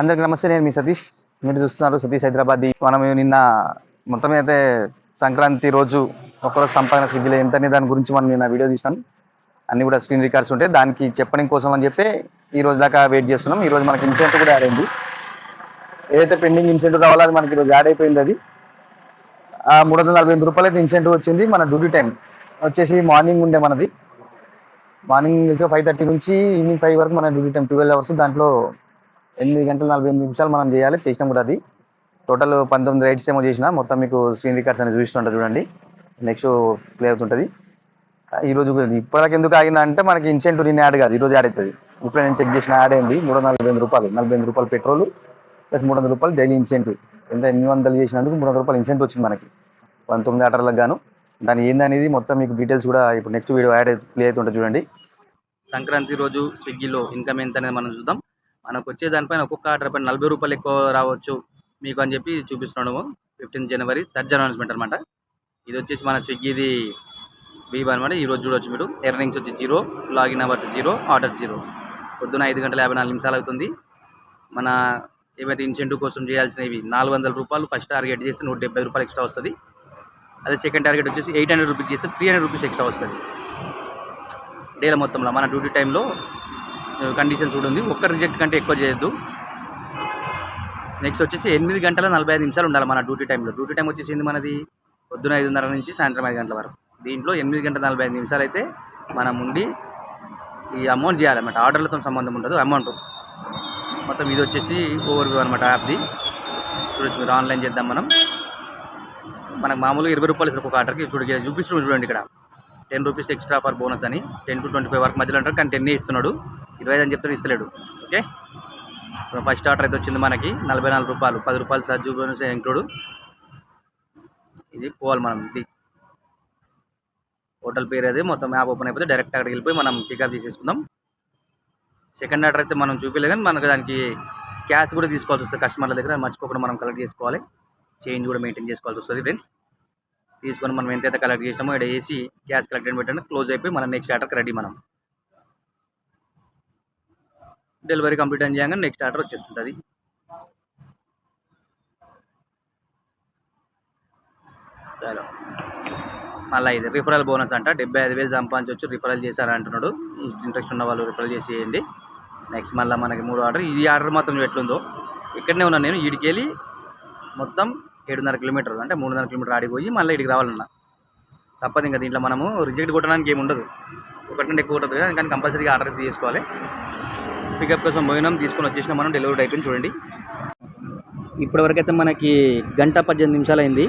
అందరికి నమస్తే నేను మీ సతీష్. మీరు చూస్తున్నారు సతీష్ హైదరాబాద్ మనం నిన్న మొత్తం అయితే సంక్రాంతి రోజు ఒకరోజు సంపాదన సిద్ధిలో ఎంత అనే దాని గురించి మనం నిన్న వీడియో తీసినాం. అన్ని కూడా స్క్రీన్ రికార్డ్స్ ఉంటాయి దానికి చెప్పడం కోసం అని చెప్పి ఈ రోజు దాకా వెయిట్ చేస్తున్నాం. ఈ రోజు మనకి ఇన్సెంట్ కూడా యాడ్ అయింది. ఏదైతే పెండింగ్ ఇన్సెంట్ రావాలో అది మనకి ఈరోజు యాడ్ అయిపోయింది అది. ఆ మూడు వందల నలభై ఎనిమిది రూపాయలు అయితే ఇన్సెంటివ్ వచ్చింది. మన డ్యూటీ టైం వచ్చేసి మార్నింగ్ ఉండే మనది. మార్నింగ్ ఫైవ్ థర్టీ నుంచి ఈవినింగ్ ఫైవ్ వరకు మన డ్యూటీ టైం ట్వెల్వ్ అవర్స్ దాంట్లో ఎనిమిది గంటల నలభై ఎనిమిది నిమిషాలు మనం చేయాలి చేసినాం కూడా అది. టోటల్ పంతొమ్మిది రైట్స్ ఏమో చేసిన మొత్తం మీకు స్క్రీన్ రికార్డ్స్ అనేది చూపిస్తుంటారు చూడండి. నెక్స్ట్ ప్లే అవుతుంటుంది. ఈ రోజు ఇప్పటిదాకా ఎందుకు ఆగిందా అంటే మనకి ఇన్సెంటివ్ నేను యాడ్ కాదు ఈ రోజు యాడ్ అవుతుంది. ఇప్పుడు నేను చెక్ చేసిన యాడ్ అయింది మూడు వందల నలభై ఎనిమిది రూపాయలు నలభై ఎనిమిది రూపాయలు పెట్రోల్ ప్లస్ మూడు వందల రూపాయలు డైలీ ఇన్సెంటివ్ ఎంత? ఎనిమిది వందలు చేసినందుకు మూడు వందల రూపాయలు ఇన్సెంటివ్ వచ్చింది మనకి. పంతొమ్మిది ఆటర్లకు గాను. దాని ఏందనేది మొత్తం మీకు డీటెయిల్స్ కూడా ఇప్పుడు నెక్స్ట్ వీడియో యాడ్ ప్లే అవుతుంటుంది చూడండి. సంక్రాంతి రోజు స్విగ్గీలో ఇన్కమ్ ఎంత అనేది మనం చూద్దాం. మనకు వచ్చే దానిపైన ఒక్కొక్క ఆర్డర్ పైన నలభై రూపాయలు ఎక్కువ రావచ్చు మీకు అని చెప్పి చూపిస్తున్నాము. ఫిఫ్టీన్ జనవరి సర్జ్ అనౌన్స్మెంట్ అనమాట ఇది వచ్చేసి మన స్విగ్గీది బీబ్ అనమాట ఈరోజు చూడవచ్చు మీరు. ఎర్నింగ్స్ వచ్చి zero login hours zero order zero. పొద్దున ఐదు గంటల యాభై నాలుగు నిమిషాలు అవుతుంది. మన ఏమైతే ఇన్సెంటివ్ కోసం చేయాల్సినవి నాలుగు వందల రూపాయలు ఫస్ట్ టార్గెట్ చేస్తే నూట డెబ్బై రూపాయలు ఎక్స్ట్రా వస్తుంది. అదే సెకండ్ టార్గెట్ వచ్చేసి ఎయిట్ హండ్రెడ్ రూపీస్ చేస్తే త్రీ హండ్రెడ్ రూపీస్ ఎక్స్ట్రా వస్తుంది. డేల మొత్తంలో మన డ్యూటీ టైంలో కండిషన్స్ కూడా ఉంది ఒక్క రిజెక్ట్ కంటే ఎక్కువ చేయొద్దు. నెక్స్ట్ వచ్చేసి ఎనిమిది గంటల నలభై ఐదు నిమిషాలు ఉండాలి మన డ్యూటీ టైంలో డ్యూటీ టైం వచ్చేసింది మనది పొద్దున ఐదున్నర నుంచి సాయంత్రం ఐదు గంటల వరకు. దీంట్లో ఎనిమిది గంటల నలభై ఐదు నిమిషాలు అయితే మనం ఉండి ఈ అమౌంట్ చేయాలన్నమాట ఆర్డర్లతో సంబంధం ఉండదు అమౌంట్ మొత్తం ఇది వచ్చేసి ఓవర్ వ్యూ అనమాట యాప్ది చూడొచ్చు మీరు ఆన్లైన్ చేద్దాం మనం. మనకు మామూలుగా ఇరవై రూపాయలు ఇస్తారు ఒక ఆర్డర్కి చూడ చూపిస్తున్నాడు చూడండి ఇక్కడ. Ten rupees extra for bonus అని. టెన్ టు ట్వంటీ ఫైవ్ వరకు మధ్యలో అంటారు కానీ టెన్ ఇస్తున్నాడు. ఇరవై ఐదు అని చెప్తాడు ఇస్తలేడు. ఓకే? ఫస్ట్ ఆర్డర్ అయితే వచ్చింది మనకి. నలభై నాలుగు రూపాయలు పది రూపాయలు సజ్జు బోనస్ ఇంక్లూడ్ ఇది పోవాలి మనం ఇది. హోటల్ పేరు అది మొత్తం యాప్ ఓపెన్ అయిపోతే డైరెక్ట్ అక్కడికి వెళ్ళిపోయి మనం పికప్ చేసేసుకుందాం. సెకండ్ ఆర్డర్ అయితే మనం చూపించలేదు కానీ మనకు దానికి క్యాష్ కూడా తీసుకోవాల్సి వస్తుంది కస్టమర్ల దగ్గర మర్చిపోకుండా మనం కలెక్ట్ చేసుకోవాలి. చేంజ్ కూడా మెయింటైన్ చేసుకోవాల్సి వస్తుంది ఫ్రెండ్స్ తీసుకొని మనం ఎంతైతే కలెక్ట్ చేసినామో ఇక్కడ వేసి క్యాష్ కలెక్ట్ అని పెట్టండి క్లోజ్ అయిపోయి మనం నెక్స్ట్ ఆర్డర్కి రెడీ మనం. డెలివరీ కంప్లీట్ అని చేయగానే నెక్స్ట్ ఆర్డర్ వచ్చేస్తుంటుంది. చలో మళ్ళీ ఇది రిఫరల్ బోనస్ అంట. డెబ్బై ఐదు వేలు సంపాదించవచ్చు రిఫరల్ చేశారు అంటున్నాడు. ఇంట్రెస్ట్ ఉన్న వాళ్ళు రిఫరల్ చేసి చేయండి నెక్స్ట్ మళ్ళీ మనకి మూడు ఆర్డర్. ఈ ఆర్డర్ మాత్రం ఎట్లుందో ఇక్కడనే ఉన్నాను నేను. ఈడికి వెళ్ళి మొత్తం ఏడున్నర కిలోమీటర్ అంటే మూడున్నర కిలోమీటర్ ఆడిపోయి మళ్ళీ ఇక్కడికి రావాలన్నా. తప్పదు ఇంకా దీంట్లో మనము రిజెక్ట్ కొట్టడానికి ఏమి ఉండదు ఒకటి నుండి ఎక్కువ ఉంటుంది కదా కానీ కంపల్సరీగా ఆర్డర్ తీసుకోవాలి. పికప్ కోసం పోయినాం తీసుకొని వచ్చేసినాం మనం డెలివరీ అయిపోయింది చూడండి. ఇప్పటివరకు అయితే మనకి గంట పద్దెనిమిది నిమిషాలు అయింది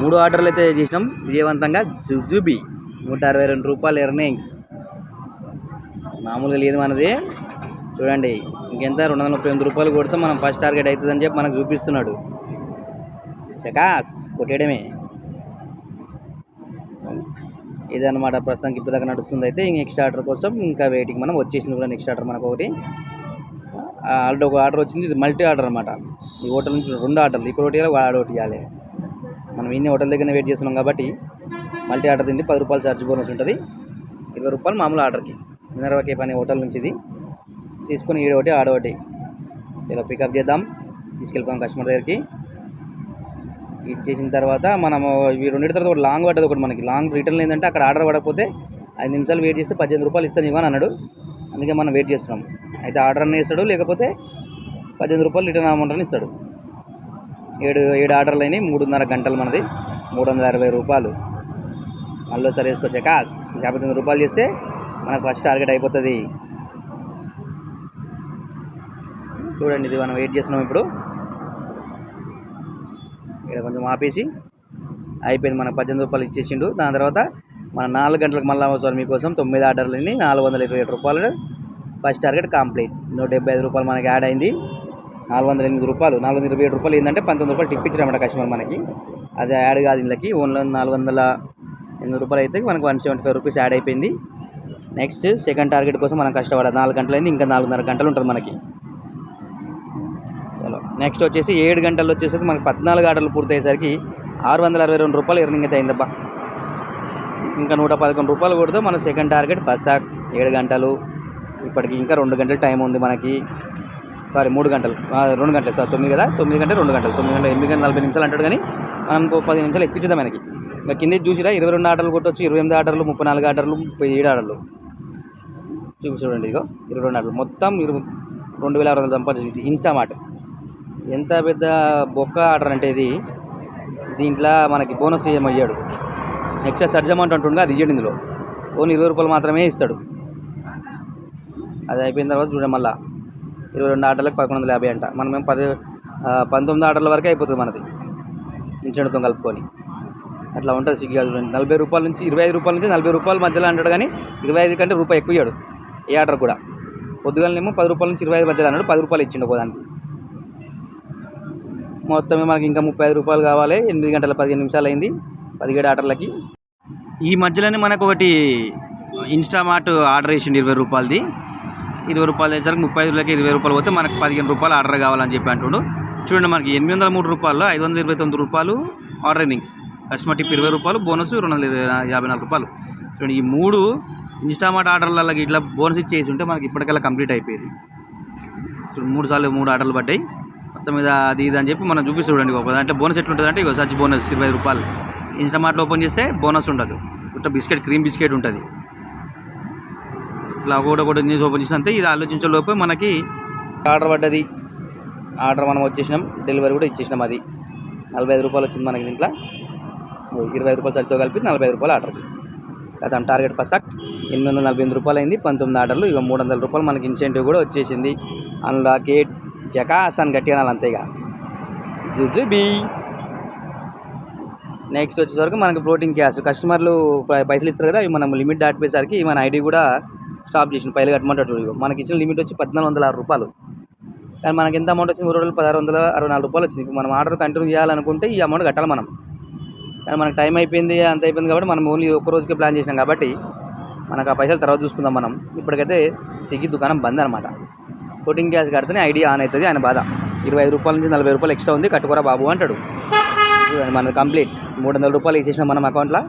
మూడు ఆర్డర్లు అయితే చేసినాం విజయవంతంగా జుజుబి నూట అరవై రెండు రూపాయలు ఎర్నింగ్స్. మామూలుగా లేదు మనది. చూడండి ఇంకెంత? రెండు వందల ముప్పై ఎనిమిది రూపాయలు కొడితే మనం ఫస్ట్ టార్గెట్ అవుతుందని చెప్పి మనకు చూపిస్తున్నాడు. చకాస్ కొట్టేయడమే. ఇదన్నమాట ప్రస్తుతానికి ఇప్పుడు దాకా నడుస్తుంది అయితే ఇంక నెక్స్ట్ ఆర్డర్ కోసం ఇంకా వెయిటింగ్ మనం వచ్చేసింది కూడా నెక్స్ట్ ఆర్డర్ మనకు ఒకటి. ఆల్రెడీ ఒక ఆర్డర్ వచ్చింది ఇది మల్టీ ఆర్డర్ అనమాట ఈ హోటల్ నుంచి రెండు ఆర్డర్లు ఇక్కడ ఒకటి ఇవ్వాలి, ఒకటి ఇవ్వాలి. మనం ఇన్ని హోటల్ దగ్గర వెయిట్ చేస్తున్నాం కాబట్టి మల్టీ ఆర్డర్ తిండి పది రూపాయలు ఛార్జ్ బోనస్ ఉంటుంది. ఇరవై రూపాయలు మామూలు ఆర్డర్కి మినర్వాకే పని హోటల్ నుంచి ఇది. తీసుకొని ఈడ ఒకటి ఆడ ఒకటి. ఇలా పికప్ చేద్దాం. తీసుకెళ్ళిపోయాం కస్టమర్ దగ్గరికి. ఇది చేసిన తర్వాత మనము ఇవి రెండింటి తర్వాత ఒకటి లాంగ్ పడ్డది ఒకటి మనకి. లాంగ్ రిటర్న్ ఏంటంటే అక్కడ ఆర్డర్ పడకపోతే ఐదు నిమిషాలు వెయిట్ చేస్తే పద్దెనిమిది రూపాయలు ఇస్తాను ఇవ్వని అన్నాడు. అందుకే మనం వెయిట్ చేస్తున్నాం. అయితే ఆర్డర్ అన్నీ ఇస్తాడు లేకపోతే పద్దెనిమిది రూపాయలు రిటర్న్ అమౌంట్ అని ఇస్తాడు. ఏడు ఏడు ఆర్డర్లు అయినాయి మూడున్నర గంటలు మనది. మూడు వందల అరవై రూపాయలు. మళ్ళీ సరే వేసుకొచ్చే కాస్ యాభై తొమ్మిది రూపాయలు చేస్తే మనకు ఫస్ట్ టార్గెట్ అయిపోతుంది. చూడండి ఇది మనం వెయిట్ చేస్తున్నాం ఇప్పుడు. ఇక్కడ కొంచెం ఆపేసి అయిపోయింది మన పద్దెనిమిది రూపాయలు ఇచ్చేసిండు. దాని తర్వాత మన నాలుగు గంటలకు మళ్ళీ అవసరం మీకోసం తొమ్మిది ఆర్డర్లని నాలుగు వందల ఇరవై ఏడు రూపాయలు ఫస్ట్ టార్గెట్ కంప్లీట్. నూట డెబ్బై ఐదు రూపాయలు మనకి యాడ్ అయింది. నాలుగు వందల ఎనిమిది రూపాయలు నాలుగు వందల ఇరవై ఏడు రూపాయలు ఏంటంటే పంతొమ్మిది రూపాయలు టిప్ ఇచ్చారన్నమాట కస్టమర్ మనకి. అది యాడ్ కాదు ఇందులోకి. ఓన్లీ నాలుగు వందల ఎనిమిది రూపాయలు అయితే మనకు one seventy five rupees add అయిపోయింది. నెక్స్ట్ సెకండ్ టార్గెట్ కోసం మనం కష్టపడాలి. నాలుగు గంటలైంది ఇంకా నాలుగున్నర గంటలు ఉంటుంది మనకి. నెక్స్ట్ వచ్చేసి ఏడు గంటలు వచ్చేసరికి మనకి పద్నాలుగు ఆర్డర్లు పూర్తయ్యేసరికి ఆరు వందల అరవై రెండు రూపాయలు ఎర్నింగ్ అయితే అయిందబ్బా ఇంకా నూట పదకొండు రూపాయలు కొడితే మన సెకండ్ టార్గెట్ ఫస్ట్ ఏడు గంటలు. ఇప్పటికి ఇంకా రెండు గంటల టైం ఉంది మనకి. సారీ మూడు గంటలు. రెండు గంటలు. సార్ తొమ్మిది కదా? తొమ్మిది గంటలు రెండు గంటలు. తొమ్మిది గంటలు ఎనిమిది గంటల నలభై నిమిషాలు అంటాడు కానీ మనం ఇంకో పది నిమిషాలు ఎక్కించుదాం మనకి ఇంకా కింద చూసిరా ఇరవై రెండు ఆర్డర్లు కొట్టొచ్చు ఇరవై ఎనిమిది ఆర్డర్లు ముప్పై నాలుగు ఆర్డర్లు ముప్పై ఏడు ఆర్డర్లు. చూపి చూడండి ఇదిగో ఇరవై రెండు ఆర్డర్లు. మొత్తం ఇరవై రెండు వేల ఆరు వందల సంపాదించింది. ఇంత మాట. ఎంత పెద్ద బొక్క ఆర్డర్ అంటే ఇది దీంట్లో మనకి బోనస్ ఏమయ్యాడు ఎక్స్ట్రా సర్జ్ అమౌంట్ అంటుండగా అది ఇయ్యాడు ఇందులో. ఓన్లీ ఇరవై రూపాయలు మాత్రమే ఇస్తాడు. అది అయిపోయిన తర్వాత చూడండి మళ్ళా. ఇరవై రెండు ఆటలకు పదకొండు వందల యాభై అంట. మనమేం పది పంతొమ్మిది ఆటల వరకే అయిపోతుంది మనది. ఇంచెండుతో కలుపుకొని. అట్లా ఉంటుంది స్విగ్గీ చూడండి. నలభై రూపాయల నుంచి ఇరవై ఐదు రూపాయల నుంచి నలభై రూపాయల మధ్యలో అంటాడు కానీ ఇరవై ఐదు కంటే రూపాయి ఎక్కువ ఇయ్యాడు. ఏ ఆర్డర్ కూడా. పొద్దుగాలనేమో పది రూపాయల నుంచి ఇరవై ఐదు మధ్యలో అన్నాడు. పది రూపాయలు ఇచ్చిండు ఒకదానికి మొత్తమే మనకి ఇంకా ముప్పై ఐదు రూపాయలు కావాలి. ఎనిమిది గంటల పదిహేను నిమిషాలు అయింది. పదిహేడు ఆర్డర్లకి ఈ మధ్యలోనే మనకు ఒకటి ఇన్స్టామార్ట్ ఆర్డర్ వేసిండు ఇరవై రూపాయలది. ఇరవై రూపాయలు తెచ్చారు ముప్పై ఐదు రూపాయలకి ఇరవై రూపాయలు పోతే మనకు పదిహేను రూపాయలు ఆర్డర్ కావాలని చెప్పి అంటుండు. చూడండి మనకి ఎనిమిది వందల మూడు రూపాయలు ఐదు వందల ఇరవై తొమ్మిది రూపాయలు ఆర్డర్ ఎర్నింగ్స్ కస్టమర్ టిప్ ఇరవై రూపాయలు బోనస్ రెండు వందల ఇరవై- యాభై నాలుగు రూపాయలు. చూడండి ఈ మూడు ఇన్స్టామార్ట్ ఆర్డర్లలో ఇట్లా బోనస్ ఇచ్చేసి ఉంటే మనకి ఇప్పటికల్లా కంప్లీట్ అయిపోయేది. మూడు సార్లు మూడు ఆర్డర్లు పడ్డాయి. మొత్తం మీద అది ఇది అని చెప్పి మనం చూపిస్తూ చూడండి ఒక దాంట్లో బోనస్ ఎట్లుంటుంది అంటే ఇక సచ్ బోనస్ ఇరవై రూపాయలు. ఇన్స్టామార్ట్లో ఓపెన్ చేస్తే బోనస్ ఉండదు. ఇట్లా బిస్కెట్ క్రీమ్ బిస్కెట్ ఉంటుంది. ఇట్లా కూడా కూడా న్యూస్ ఓపెన్ చేసినంతే ఇది ఆలోచించే లోపే మనకి ఆర్డర్ పడ్డది. ఆర్డర్ మనం వచ్చేసినాం. డెలివరీ కూడా ఇచ్చేసినాం అది. నలభై ఐదు రూపాయలు వచ్చింది మనకి దీంట్లో. ఇరవై రూపాయలు చలితో కలిపి నలభై ఐదు రూపాయలు ఆర్డర్ కదా టార్గెట్ ఫస్ట్ ఎనిమిది వందల నలభై ఎనిమిది రూపాయలు అయింది. పంతొమ్మిది ఆర్డర్లు ఇక మూడు వందల రూపాయలు మనకి ఇన్సెంటివ్ కూడా వచ్చేసింది. అందులో గేట్ జకాస్ అని గట్టిగా అంతేగా జుజుబీ నెక్స్ట్ వచ్చేసరికి మనకు ఫ్లోటింగ్ క్యాష్ కస్టమర్లు పైసలు ఇస్తారు కదా మనం లిమిట్ దాటిపోయేసరికి మన ఐడి కూడా స్టాప్ చేసిన పైలు కట్టమంటాడు మనకి ఇచ్చిన లిమిట్ వచ్చి పద్నాలుగు వందల ఆరు రూపాయలు. కానీ మనకి ఎంత అమౌంట్ వచ్చింది? మూడు రోజులు పదహారు వందల అరవై నాలుగు రూపాయలు వచ్చింది. ఇప్పుడు మనం ఆర్డర్ కంటిన్యూ చేయాలనుకుంటే ఈ అమౌంట్ కట్టాలి మనం. కానీ మనకు టైం అయిపోయింది అంత అయిపోయింది కాబట్టి మనం ఓన్లీ ఒక్క రోజుకే ప్లాన్ చేసినాం కాబట్టి మనకు ఆ పైసలు తర్వాత చూసుకుందాం మనం. ఇప్పటికైతే స్విగ్గీ దుకాణం బంద్ అనమాట కోటింగ్ గ్యాస్ కడితేనే ఐడి ఆన్ అవుతుంది ఆయన బాధ. ఇరవై ఐదు రూపాయల నుంచి నలభై రూపాయలు ఎక్స్ట్రా ఉంది కట్టుకోరా బాబు అంటాడు. మన కంప్లీట్. మూడు వందల రూపాయలు ఇచ్చేసిన మనం అకౌంట్లో.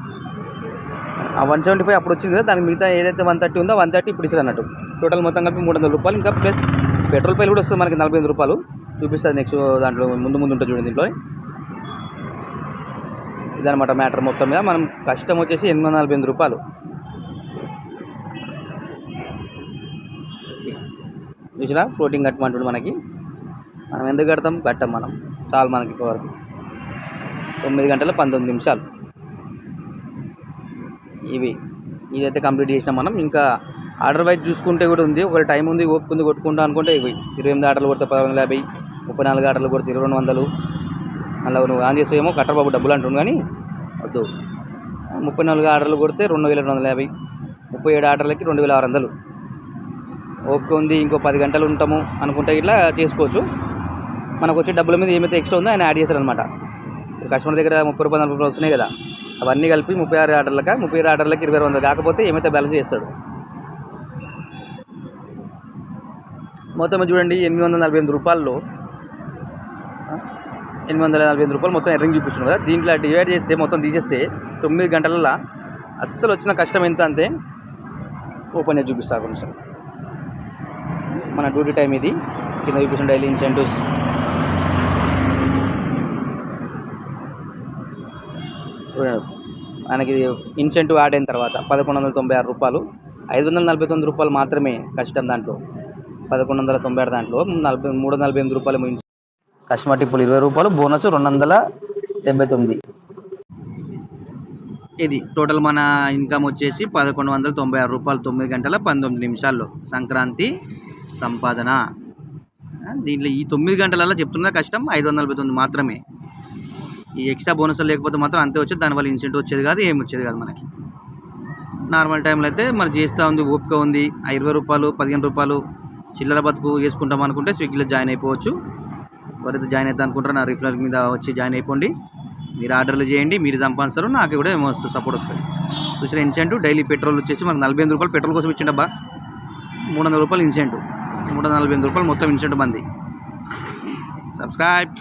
ఆ వన్ సెవెంటీ ఫైవ్ అప్పుడు వచ్చింది కదా దానికి మిగతా ఏదైతే వన్ థర్టీ ఉందో వన్ థర్టీ ఇప్పుడు ఇస్తారు అన్నట్టు. టోటల్ మొత్తం కలిపి మూడు వందల రూపాయలు ఇంకా ప్లస్ పెట్రోల్ పైలు కూడా వస్తుంది మనకి నలభై ఎనిమిది రూపాయలు. చూపిస్తుంది నెక్స్ట్ దాంట్లో ముందు ముందు ఉంటుంది చూడండి దీంట్లో. ఇదనమాట మ్యాటర్ మొత్తం మీద. మనం కష్టం వచ్చేసి ఎనిమిది వందల నలభై ఎనిమిది రూపాయలు. చూసినా? ఫ్లోటింగ్ కట్టమంటాడు మనకి. మనం ఎందుకు కడతాం? కట్టాం మనం. చాలు మనకి ఇప్పటివరకు తొమ్మిది గంటల పంతొమ్మిది నిమిషాలు. ఇవి. ఇదైతే కంప్లీట్ చేసినాం మనం. ఇంకా ఆర్డర్ వైజ్ చూసుకుంటే కూడా ఉంది. ఒక టైం ఉంది ఓపుకుంది కొట్టుకుంటా అనుకుంటే ఇవి. ఇరవై ఎనిమిది ఆర్డర్లు కొడితే పది వందల యాభై ముప్పై నాలుగు ఆటలు కొడితే ఇరవై రెండు వందలు. మళ్ళీ నువ్వు ఆన్ చేసేమో కట్టర్ బాబు డబ్బులు అంటుండు కానీ వద్దు. ముప్పై నాలుగు ఆర్డర్లు కొడితే రెండు వేల రెండు వందల యాభై. ముప్పై ఏడు ఆర్డర్లకి రెండు వేల ఆరు వందలు. ఓకే ఉంది ఇంకో పది గంటలు ఉంటాము అనుకుంటే ఇట్లా చేసుకోవచ్చు. మనకు వచ్చే డబ్బుల మీద ఏమైతే ఎక్స్ట్రా ఉందో ఆయన యాడ్ చేశారు అనమాట కస్టమర్ దగ్గర ముప్పై రూపాయలు నలభై రూపాయలు వస్తున్నాయి కదా అవన్నీ కలిపి ముప్పై ఆరు ఆర్డర్లక ముప్పై ఆరు ఆర్డర్లకి ఇరవై వందలు కాకపోతే ఏమైతే బ్యాలెన్స్ చేస్తాడు? మొత్తం చూడండి ఎనిమిది వందల నలభై ఎనిమిది రూపాయల్లో ఎనిమిది వందల నలభై ఎనిమిది రూపాయలు మొత్తం ఎర్రింగ్ చూపిస్తుంది కదా. దీంట్లో డివైడ్ చేస్తే మొత్తం తీసేస్తే తొమ్మిది గంటలలో అస్సలు వచ్చిన కష్టం ఎంత అంతే ఓపెన్ చేసి చూపిస్తా కొంచెం మన డ్యూటీ టైం ఇది. కింద చూపిస్తున్న డైలీ ఇన్సెంటివ్స్. మనకి ఇన్సెంటివ్ యాడ్ అయిన తర్వాత పదకొండు వందల తొంభై ఆరు రూపాయలు. ఐదు వందల నలభై తొమ్మిది రూపాయలు మాత్రమే కష్టం దాంట్లో. పదకొండు వందల తొంభై ఆరు దాంట్లో నలభై మూడు వందల నలభై ఎనిమిది రూపాయలు ఇన్సెంటివ్. కస్టమర్ టిప్పులు ఇరవై రూపాయలు బోనస్ రెండు వందల డెబ్బై తొమ్మిది. ఇది టోటల్ మన ఇన్కమ్ వచ్చేసి పదకొండు వందల తొంభై ఆరు రూపాయలు తొమ్మిది గంటల పంతొమ్మిది నిమిషాల్లో. సంక్రాంతి సంపాదన. దీంట్లో ఈ తొమ్మిది గంటలలో చెప్తున్నా కష్టం ఐదు వందల నలభై తొమ్మిది మాత్రమే. ఈ ఎక్స్ట్రా బోనస్ లేకపోతే మాత్రం అంతే వచ్చేది దానివల్ల ఇన్సెంటివ్ వచ్చేది కాదు ఏమి వచ్చేది కాదు మనకి. నార్మల్ టైంలో అయితే మరి చేస్తూ ఉంది ఓపిక ఉంది ఇరవై రూపాయలు పదిహేను రూపాయలు చిల్లర బతుకు వేసుకుంటాం అనుకుంటే స్విగ్గీలో జాయిన్ అయిపోవచ్చు. ఎవరైతే జాయిన్ అవుతా అనుకుంటారో నా రిఫరల్ మీద వచ్చి జాయిన్ అయిపోండి. మీరు ఆర్డర్లు చేయండి మీరు సంపాదిస్తారు నాకు కూడా ఏమో వస్తుంది సపోర్ట్ వస్తుంది. చూసిన ఇన్సెంటివ్ డైలీ పెట్రోల్ వచ్చేసి మనకు నలభై రూపాయలు పెట్రోల్ కోసం ఇచ్చిండబ్బా మూడు వందల రూపాయలు ఇన్సెంటివ్. నూట నలభై ఎనిమిది రూపాయలు మొత్తం ఇన్సెంట్ మంది సబ్స్క్రైబ్